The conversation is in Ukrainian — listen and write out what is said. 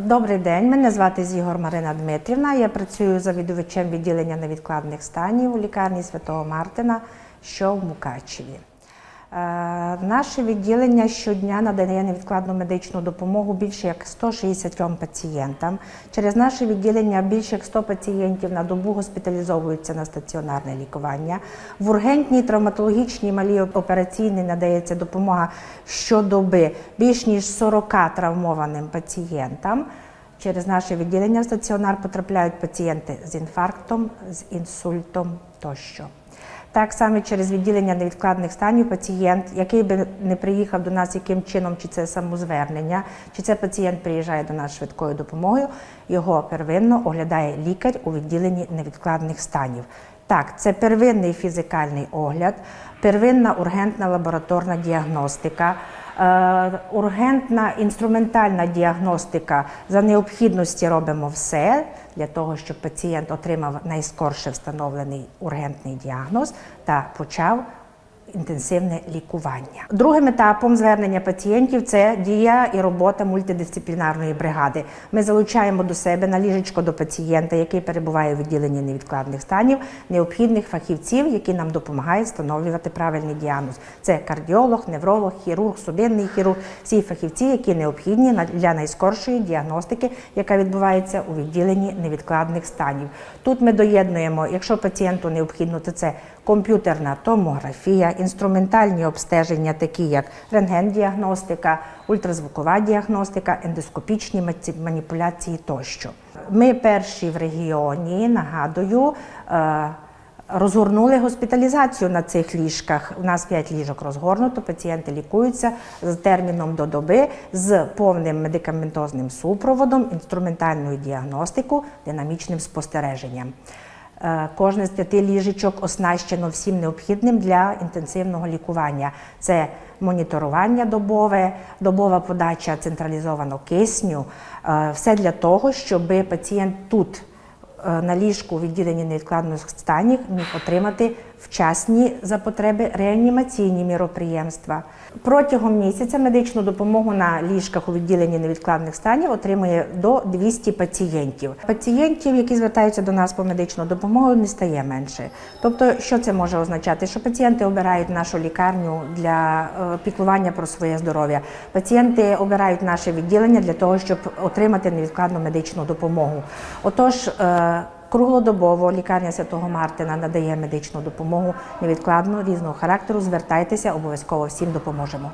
Добрий день, мене звати Зігор Марина Дмитрівна. Я працюю завідувачем відділення невідкладних станів у лікарні Святого Мартина, що в Мукачеві. Е, Наше відділення щодня надає невідкладну медичну допомогу більше як 163 пацієнтам. Через наше відділення більше як 100 пацієнтів на добу госпіталізовуються на стаціонарне лікування. В ургентній травматологічній малій операційній надається допомога щодоби більш ніж 40 травмованим пацієнтам. Через наше відділення в стаціонар потрапляють пацієнти з інфарктом, з інсультом тощо. Так само через відділення невідкладних станів пацієнт, який би не приїхав до нас яким чином, чи це самозвернення, чи це пацієнт приїжджає до нас швидкою допомогою, його первинно оглядає лікар у відділенні невідкладних станів. Так, це первинний фізикальний огляд, первинна ургентна лабораторна діагностика. Е, Ургентна інструментальна діагностика. За необхідності робимо все для того, щоб пацієнт отримав найскорше встановлений ургентний діагноз та почав інтенсивне лікування. Другим етапом звернення пацієнтів це дія і робота мультидисциплінарної бригади. Ми залучаємо до себе на ліжечко до пацієнта, який перебуває у відділенні невідкладних станів, необхідних фахівців, які нам допомагають встановлювати правильний діагноз. Це кардіолог, невролог, хірург, судинний хірург, всі фахівці, які необхідні для найскоршої діагностики, яка відбувається у відділенні невідкладних станів. Тут ми доєднуємо, якщо пацієнту необхідно, то це комп'ютерна томографія, інструментальні обстеження, такі як рентген-діагностика, ультразвукова діагностика, ендоскопічні маніпуляції тощо. Ми перші в регіоні, нагадую, е, Розгорнули госпіталізацію на цих ліжках. У нас 5 ліжок розгорнуто, пацієнти лікуються з терміном до доби, з повним медикаментозним супроводом, інструментальною діагностикою, динамічним спостереженням. Е, Кожне з п'яти ліжечок оснащено всім необхідним для інтенсивного лікування. Це моніторування добове, добова подача централізованого кисню. Е, Все для того, щоб пацієнт тут е, на ліжку відділенні невідкладних станів міг отримати вчасні за потреби реанімаційні міроприємства. Протягом місяця медичну допомогу на ліжках у відділенні невідкладних станів отримує до 200 пацієнтів. Пацієнтів, які звертаються до нас по медичну допомогу, не стає менше. Тобто, що це може означати? Що пацієнти обирають нашу лікарню для е, піклування про своє здоров'я. Пацієнти обирають наше відділення для того, щоб отримати невідкладну медичну допомогу. Отож, е, Круглодобово лікарня Святого Мартина надає медичну допомогу невідкладно різного характеру. Звертайтеся, обов'язково всім допоможемо.